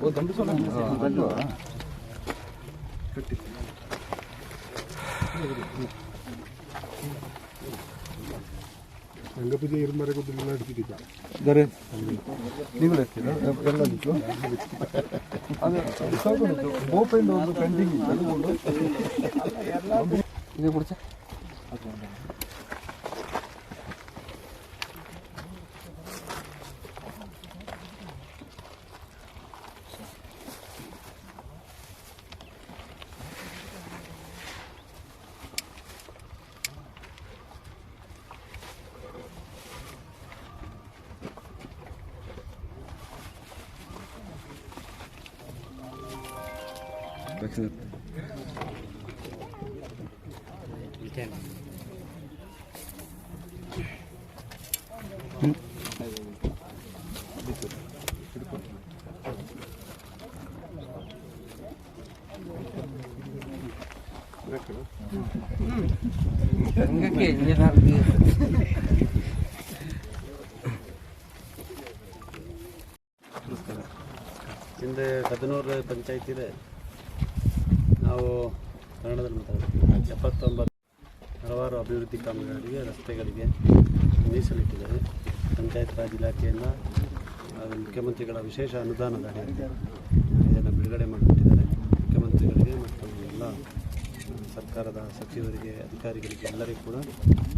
ಒಂದು ಗಂಡು ಸೊನ್ನೆ ಗಂಡು ಕಟ್ಟಿ ರಂಗಪೂಜೆ ಇರುವವರೆಗೂ ನಡೀತಿದ್ದ ಇದ್ದಾರೆ ನೀವು ಇರ್ತೀರಾ ಎಲ್ಲದಕ್ಕೂ ಅದು ಸ್ವಲ್ಪ ಓಪನ್ ಒಂದು ಪೆಂಡಿಂಗ್ ಇದು ಬಿಡ್ಸ ರಂಗಕ್ಕೆ ಇಂಜಿನಿಯರ್ ಹಿಂದೆ ಕದನೂರು ಪಂಚಾಯತ್ ಇದೆ ನಾವು ಕನ್ನಡದಲ್ಲಿ ಮಾತಾಡ್ತೀವಿ. ಎಪ್ಪತ್ತೊಂಬತ್ತು ಹಲವಾರು ಅಭಿವೃದ್ಧಿ ಕಾಮಗಾರಿಗೆ ರಸ್ತೆಗಳಿಗೆ ಮೀಸಲಿಟ್ಟಿದ್ದಾರೆ. ಪಂಚಾಯತ್ ರಾಜ್ ಇಲಾಖೆಯಿಂದ ಮುಖ್ಯಮಂತ್ರಿಗಳ ವಿಶೇಷ ಅನುದಾನದ ಇದನ್ನು ಬಿಡುಗಡೆ ಮಾಡಿಬಿಟ್ಟಿದ್ದಾರೆ ಮುಖ್ಯಮಂತ್ರಿಗಳಿಗೆ ಮತ್ತು ಎಲ್ಲ ಸರ್ಕಾರದ ಸಚಿವರಿಗೆ, ಅಧಿಕಾರಿಗಳಿಗೆ ಎಲ್ಲರಿಗೂ ಕೂಡ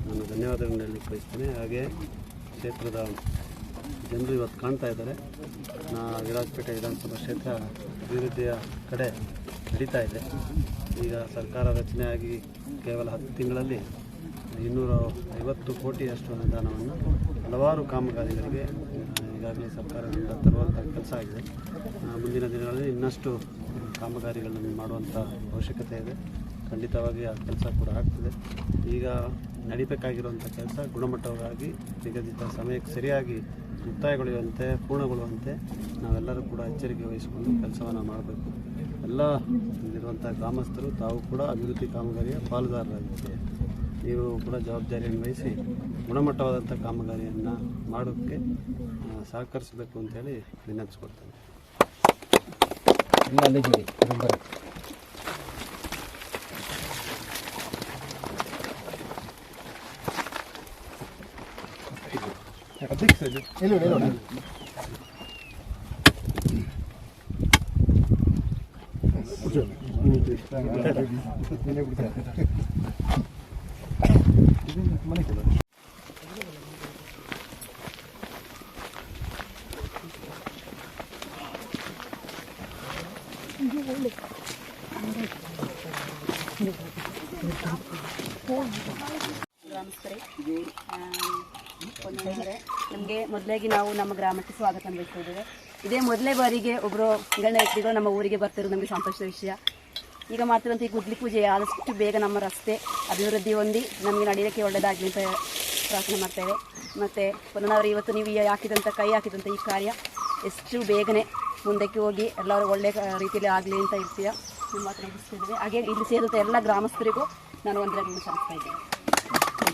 ನಾನು ಧನ್ಯವಾದಗಳನ್ನು ಬಯಸ್ತೇನೆ. ಹಾಗೆ ಕ್ಷೇತ್ರದ ಜನರು ಇವತ್ತು ಕಾಣ್ತಾ ಇದ್ದಾರೆ. ನಾ, ವಿರಾಜಪೇಟೆ ವಿಧಾನಸಭಾ ಕ್ಷೇತ್ರ ಅಭಿವೃದ್ಧಿಯ ಕಡೆ ನಡೀತಾ ಇದೆ. ಈಗ ಸರ್ಕಾರ ರಚನೆಯಾಗಿ ಕೇವಲ ಹತ್ತು ತಿಂಗಳಲ್ಲಿ ಇನ್ನೂರ ಐವತ್ತು ಕೋಟಿಯಷ್ಟು ಅನುದಾನವನ್ನು ಹಲವಾರು ಕಾಮಗಾರಿಗಳಿಗೆ ಈಗಾಗಲೇ ಸರ್ಕಾರದಿಂದ ತರುವಂಥ ಕೆಲಸ ಆಗಿದೆ. ಮುಂದಿನ ದಿನಗಳಲ್ಲಿ ಇನ್ನಷ್ಟು ಕಾಮಗಾರಿಗಳನ್ನು ಮಾಡುವಂಥ ಅವಶ್ಯಕತೆ ಇದೆ. ಖಂಡಿತವಾಗಿ ಆ ಕೆಲಸ ಕೂಡ ಆಗ್ತದೆ. ಈಗ ನಡಿಬೇಕಾಗಿರುವಂಥ ಕೆಲಸ ಗುಣಮಟ್ಟವಾಗಿ ನಿಗದಿತ ಸಮಯಕ್ಕೆ ಸರಿಯಾಗಿ ಮುಕ್ತಾಯಗೊಳ್ಳುವಂತೆ, ಪೂರ್ಣಗೊಳ್ಳುವಂತೆ ನಾವೆಲ್ಲರೂ ಕೂಡ ಎಚ್ಚರಿಕೆ ವಹಿಸಿಕೊಂಡು ಕೆಲಸವನ್ನು ಮಾಡಬೇಕು. ಎಲ್ಲ ಇಲ್ಲಿರುವಂಥ ಗ್ರಾಮಸ್ಥರು, ತಾವು ಕೂಡ ಅಭಿವೃದ್ಧಿ ಕಾಮಗಾರಿಯ ಪಾಲುದಾರರಾಗಿದ್ದಾರೆ. ನೀವು ಕೂಡ ಜವಾಬ್ದಾರಿಯನ್ನು ವಹಿಸಿ ಗುಣಮಟ್ಟವಾದಂಥ ಕಾಮಗಾರಿಯನ್ನು ಮಾಡೋಕ್ಕೆ ಸಹಕರಿಸಬೇಕು ಅಂತೇಳಿ ವಿನಂತಿಸ್ಕೊಡ್ತೇನೆ ಇಲ್ಲ ಅಲ್ಲಿದ್ದೀರಿ ರಂಬರ ಅಧ್ಯಕ್ಷ ಮನೆ ಕೊಡ ಗ್ರಾಮಸ್ಥರೇ ನಮಗೆ ಮೊದಲಾಗಿ ನಾವು ನಮ್ಮ ಗ್ರಾಮಕ್ಕೆ ಸ್ವಾಗತ ಬಯಸ್ತಿದ್ದೇವೆ ಇದೇ ಮೊದಲೇ ಬಾರಿಗೆ ಒಬ್ಬರು ಗಣ್ಯವ್ಯಕ್ತಿಗಳು ನಮ್ಮ ಊರಿಗೆ ಬರ್ತಿರೋದು ನಮಗೆ ಸಂತೋಷದ ವಿಷಯ. ಈಗ ಮಾಡ್ತಿರೋಂಥ ಈ ಗುದ್ಲಿ ಪೂಜೆ ಆದಷ್ಟು ಬೇಗ ನಮ್ಮ ರಸ್ತೆ ಅಭಿವೃದ್ಧಿ ಹೊಂದಿ ನಮಗೆ ನಡೆಯೋಕ್ಕೆ ಒಳ್ಳೆಯದಾಗಲಿ ಅಂತ ಪ್ರಾರ್ಥನೆ ಮಾಡ್ತೇವೆ. ಮತ್ತು ಪುನಃ ಇವತ್ತು ನೀವು ಈ ಹಾಕಿದಂಥ ಕೈ ಹಾಕಿದಂಥ ಈ ಕಾರ್ಯ ಎಷ್ಟು ಬೇಗನೆ ಮುಂದಕ್ಕೆ ಹೋಗಿ ಎಲ್ಲರೂ ಒಳ್ಳೆಯ ರೀತಿಯಲ್ಲಿ ಆಗಲಿ ಅಂತ ಇರ್ತೀಯ ನಿಮ್ಮ ಹತ್ರ ಹಾಗೆ ಇಲ್ಲಿ ಸೇರಿದಂಥ ಎಲ್ಲ ಗ್ರಾಮಸ್ಥರಿಗೂ ನಾನು ವಂದನೆಗಳನ್ನು ಸಲ್ಲಿಸ್ತಾ ಇದ್ದೇನೆ.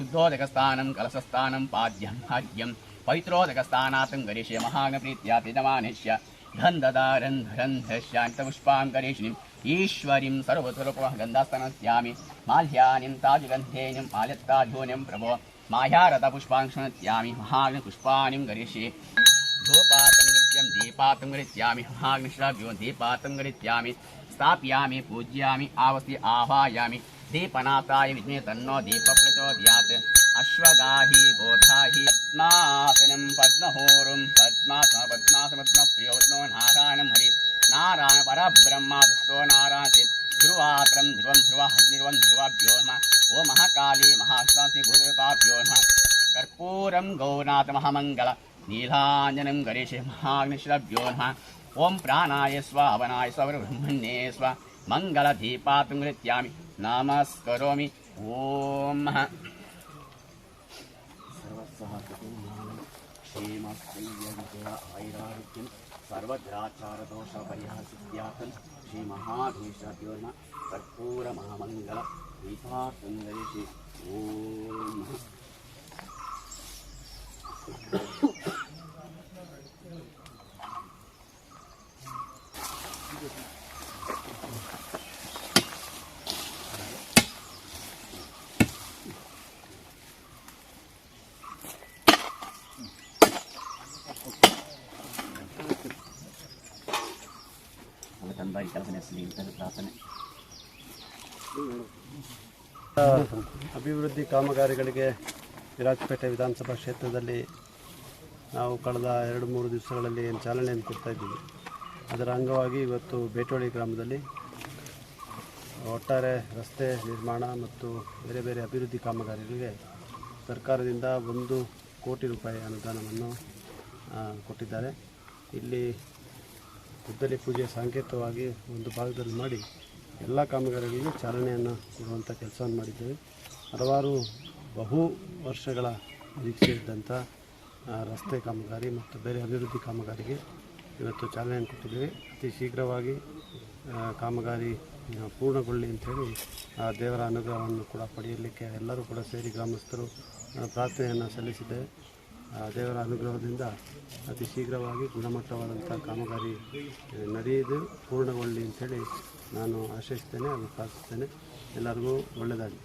शुद्धोदकस्थानं, कलशस्थानं, पाद्यं भाग्यं पवित्रोदकस्थानातं गरीषे महागणप्रीत्या तिजमानिष्य धन्ददारन् धरन्धशान्तपुष्पां गरीषिणीम् ईश्वरीं सर्वस्वरूपः गन्धास्तनस्यामि माल्यानिं ताजुगन्धेयं माल्यत्ताजून्यं प्रभो माह्यारथपुष्पाङ्क्षणत्यामि महाग्निपुष्पाणिं करिष्ये धूपातं गृह्यं दीपातं गृह्यामि महाग्निश्राव्यो दीपातं गृह्यामि स्थापयामि, पूज्यामि, आवस्ति, आह्वायामि दीपनाथाय विद्मे तन्नो दीपप्रचोदयात्। अश्वगाहि बोधाहि पद्मासनं पद्महोरुं पद्मासम पद्मासमद्मप्रियोनो नारायणं हरि। नारायण परब्रह्मादस्तो नारायण चेत् ध्रुवात्रं ध्रुवं ध्रुव अग्निर्वं ध्रुवाभ्यो नमः। ओ महाकाली महाश्वासी भूतपाभ्यो नमः। कर्पूरं गौनाथमहामङ्गल नीलाञ्जनं गणेशे महाग्निश्रभ्यो नमः। ॐ प्राणाय स्वावनाय स्वब्रह्मण्ये स्व मङ्गलदीपातं नृत्यामि నమస్కరోమి ఓం క్షేమైరారోగ్యం సర్వద్రాచారదోష పరిహాసిద్యాతం శ్రీ మహాభీషోర్మ కర్పూర మహామంగళ దీపాసుందరి శ్రీ ఓం ಪ್ರಾರ್ಥನೆ. ಅಭಿವೃದ್ಧಿ ಕಾಮಗಾರಿಗಳಿಗೆ ವಿರಾಜಪೇಟೆ ವಿಧಾನಸಭಾ ಕ್ಷೇತ್ರದಲ್ಲಿ ನಾವು ಕಳೆದ ಎರಡು ಮೂರು ದಿವಸಗಳಲ್ಲಿ ಏನು ಚಾಲನೆಯನ್ನು ಕೊಡ್ತಾ ಇದ್ದೀವಿ. ಅದರ ಅಂಗವಾಗಿ ಇವತ್ತು ಬೇಟೋಳಿ ಗ್ರಾಮದಲ್ಲಿ ಒಟ್ಟಾರೆ ರಸ್ತೆ ನಿರ್ಮಾಣ ಮತ್ತು ಬೇರೆ ಬೇರೆ ಅಭಿವೃದ್ಧಿ ಕಾಮಗಾರಿಗಳಿಗೆ ಸರ್ಕಾರದಿಂದ ಒಂದು ಕೋಟಿ ರೂಪಾಯಿ ಅನುದಾನವನ್ನು ಕೊಟ್ಟಿದ್ದಾರೆ. ಇಲ್ಲಿ ಗುದ್ದಲಿ ಪೂಜೆ ಸಾಂಕೇತವಾಗಿ ಒಂದು ಭಾಗದಲ್ಲಿ ಮಾಡಿ ಎಲ್ಲ ಕಾಮಗಾರಿಗಳಿಗೆ ಚಾಲನೆಯನ್ನು ಕೊಡುವಂಥ ಕೆಲಸವನ್ನು ಮಾಡಿದ್ದೇವೆ. ಹಲವಾರು ಬಹು ವರ್ಷಗಳ ನಿರೀಕ್ಷೆ ಇದ್ದಂಥ ರಸ್ತೆ ಕಾಮಗಾರಿ ಮತ್ತು ಬೇರೆ ಅಭಿವೃದ್ಧಿ ಕಾಮಗಾರಿಗೆ ಇವತ್ತು ಚಾಲನೆಯನ್ನು ಕೊಟ್ಟಿದ್ದೇವೆ. ಅತಿ ಶೀಘ್ರವಾಗಿ ಕಾಮಗಾರಿ ಪೂರ್ಣಗೊಳ್ಳಿ ಅಂಥೇಳಿ ಆ ದೇವರ ಅನುಗ್ರಹವನ್ನು ಕೂಡ ಪಡೆಯಲಿಕ್ಕೆ ಎಲ್ಲರೂ ಕೂಡ ಸೇರಿ ಗ್ರಾಮಸ್ಥರು ಪ್ರಾರ್ಥನೆಯನ್ನು ಸಲ್ಲಿಸಿದ್ದೇವೆ. ದೇವರ ಅನುಗ್ರಹದಿಂದ ಅತಿ ಶೀಘ್ರವಾಗಿ ಗುಣಮಟ್ಟವಾದಂಥ ಕಾಮಗಾರಿ ನಡೆಯದು ಪೂರ್ಣಗೊಳ್ಳಿ ಅಂಥೇಳಿ ನಾನು ಆಶಿಸ್ತೇನೆ ಹಾಗೂ ಪ್ರಾರ್ಥಿಸ್ತೇನೆ. ಎಲ್ಲರಿಗೂ ಒಳ್ಳೆಯದಾಗಿ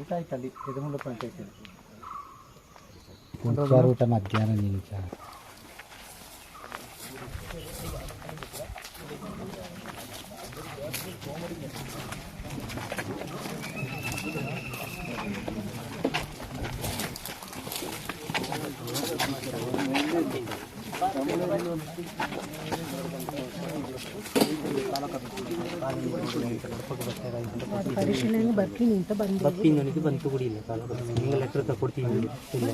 ಊಟ ಆಯ್ತಲ್ಲಿ ಎದಮೂಲ ಪಂಚಾಯತಿ ಮುಂಚಾರು ಊಟ ಮಧ್ಯಾಹ್ನ ನೀನು ಚಾ ಪರಿಶೀಲನೆ ಬರ್ತೀನಿ ಅಂತ ಬಂದೆ ಬಪ್ಪಿಂಗನಿಗೆ ಬಂತು ಕುಡಿಯಿಲ್ಲ ಕಾಲ ನಿಮಗೆ ಲೆಟ್ರ್ ತಗೊಡ್ತೀನಿ ಇಲ್ಲ.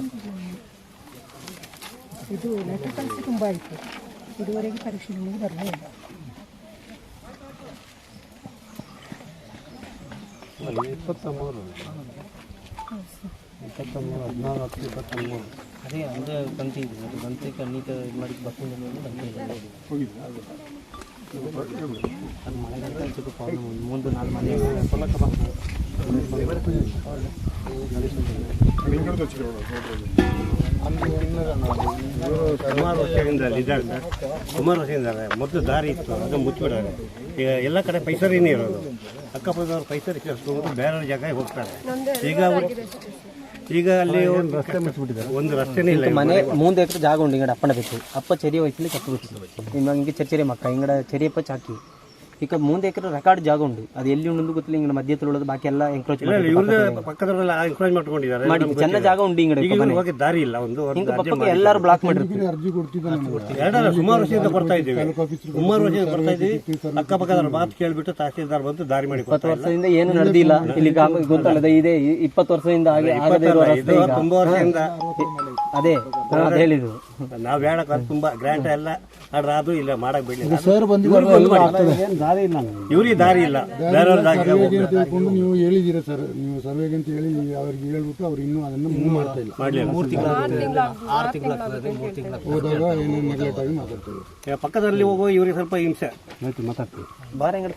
ಇದು ಲೆಟರ್ ಕಳಿಸಿ ತುಂಬ ಆಯಿತು. ಇದುವರೆಗೆ ಪರಿಶೀಲನೆಗೆ ಬರಲೇ ಇಲ್ಲ ಇಪ್ಪತ್ತ ಮೂರು ಇಪ್ಪತ್ತ ಮೂರು ಹದಿನಾರು ಹತ್ತು ಇಪ್ಪತ್ತ ಮೂರು ಅದೇ ಅಂದ್ರೆ ಬಂತಿದ್ದು ಅದು ಇದು ಅದು ಪ್ರಾಬ್ಲಮ್ ಮುಂದೆ ನಾಲ್ಕು ಮನೆ ಸುಮಾರು ವರ್ಷದಿಂದ ಇದ್ದಾರೆ ಸರ್. ಸುಮಾರು ವರ್ಷದಿಂದ ಮೊದಲು ದಾರಿ ಇತ್ತು ಅದು ಮುಚ್ಚಿಬಿಡೋದು. ಈಗ ಎಲ್ಲ ಕಡೆ ಪೈಸರಿನೇ ಇರೋದು. ಅಕ್ಕಪಕ್ಕದವ್ರು ಪೈಸರಿ ಕೇಳಿಸ್ಕೊಂಡು ಬೇರೆ ಜಾಗ ಹೋಗ್ತಾರೆ. ಈಗ ಅವರು ಈಗ ಅಲ್ಲಿ ಒಂದು ರಸ್ತೆ ಮುಚ್ಚಿಬಿಟ್ಟಿದ್ದಾರೆ? ಒಂದು ರಸ್ತೆನೇ ಇಲ್ಲ ಮನೆ ಮೂಂದು ಎಕರೆ ಜಾಗ ಉಂಡು ಇಂಗಡ ಅಪ್ಪನ ಬೇಕು ಅಪ್ಪ ಚರಿ ವಯಸ್ಸಲ್ಲಿ ಕಟ್ಟು ನಿಮ್ಮ ಹಿಂಗೆ ಚರಿ ಚರಿ ಮಕ್ಕ ಇಂಗಡ ಚರಿಯಪ್ಪ ಚಾಕಿ. ಈಗ ಮುಂದೆ ಎಕರೆ ರೆಕಾರ್ಡ್ ಜಾಗ ಉಂಡು ಅದು ಎಲ್ಲಿ ಉಂಟು ಗೊತ್ತಿಲ್ಲ ಹಿಂಗ ಮಧ್ಯದಲ್ಲಿ ಉಳ್ಳದು ಬಾಕಿ ಎಲ್ಲ ಎಂಕ್ರೋಚ್ ಪಕ್ಕದವರೆಲ್ಲ ಎಂಕರೇಜ್ ಮಾಡ್ಕೊಂಡಿದ್ದಾರೆ. ಮಾಡಿ ಚೆನ್ನ ಜಾಗ ಉಂಡು ಇವ್ರು ಹೋಗಿ ದಾರಿ ಇಲ್ಲ ಒಂದು ಒಂದು ಹಿಂಗೆ ಪಕ್ಕಕ್ಕೆ ಎಲ್ಲರೂ ಬ್ಲಾಕ್ ಮಾಡಿರ್ತಾರೆ ಅರ್ಜಿ ಕೊಡ್ತಿದ್ದಾನೆ ಎರಡಲ್ಲ ಸುಮಾರು ವರ್ಷದಿಂದ ಬರ್ತಾ ಇದ್ದೀವಿ. ಸುಮಾರು ವರ್ಷದಿಂದ ಬರ್ತಾ ಇದ್ದೀವಿ. ಅಕ್ಕಪಕ್ಕದವ್ರ ಮಾತು ಕೇಳ್ಬಿಟ್ಟು ತಹಸೀಲ್ದಾರ್ ಬಂದು ದಾರಿ ಮಾಡಿ ಇಪ್ಪತ್ತು ವರ್ಷದಿಂದ ಏನು ನಡೆದಿಲ್ಲ. ಇಲ್ಲಿ ಗೊತ್ತಲ್ಲದ ಇದೆ ಇಪ್ಪತ್ತು ವರ್ಷದಿಂದ ಆಗಿ ತುಂಬಾ ವರ್ಷದಿಂದ ಅದೇ ಹೇಳಿದ್ರು ಅದ್ ಹೇಳಿದ್ದು. ನಾವ್ ಹೇಳಕ್ ಅದು ತುಂಬಾ ಗ್ರ್ಯಾಂಟ್ ಎಲ್ಲ ಅದು ಇಲ್ಲ ಮಾಡಕ್ ಬಿಡ್ಲಿಲ್ಲ. ಸರ್ ಏನು ದಾರಿ ಇಲ್ಲ ನಮಗೆ? ಇವ್ರಿಗೆ ದಾರಿ ಇಲ್ಲ. ಬೇರೆಯವ್ರ. ತಿಳ್ಕೊಂಡು ನೀವು ಹೇಳಿದ್ದೀರಾ ಸರ್ ನೀವು ಸರ್ವೆಗೆ ಅಂತ ಹೇಳಿ ಅವ್ರಿಗೆ ಹೇಳ್ಬಿಟ್ಟು ಅವ್ರು ಇನ್ನೂ ಅದನ್ನು ಮೂವ್ ಮಾಡ್ತಾ ಇಲ್ಲ. ಮಾಡ್ಲಿಲ್ಲ. ಮೂರು ತಿಂಗಳ ಆರು ತಿಂಗಳಾಗ್ತದೆ ಮೂರು ತಿಂಗಳ ಹೋದಾಗ ಏನೇನು ನೆಗ್ಲೆಕ್ಟ್ ಆಗಿ ಮಾತಾಡ್ತೇವೆ. ಈಗ ಪಕ್ಕದಲ್ಲಿ ಹೋಗೋ ಇವ್ರಿಗೆ ಸ್ವಲ್ಪ ಹಿಂಸೆ. ಮಾತಾಡ್ತೀವಿ. ಬಾರ ಅಂಗಡಿ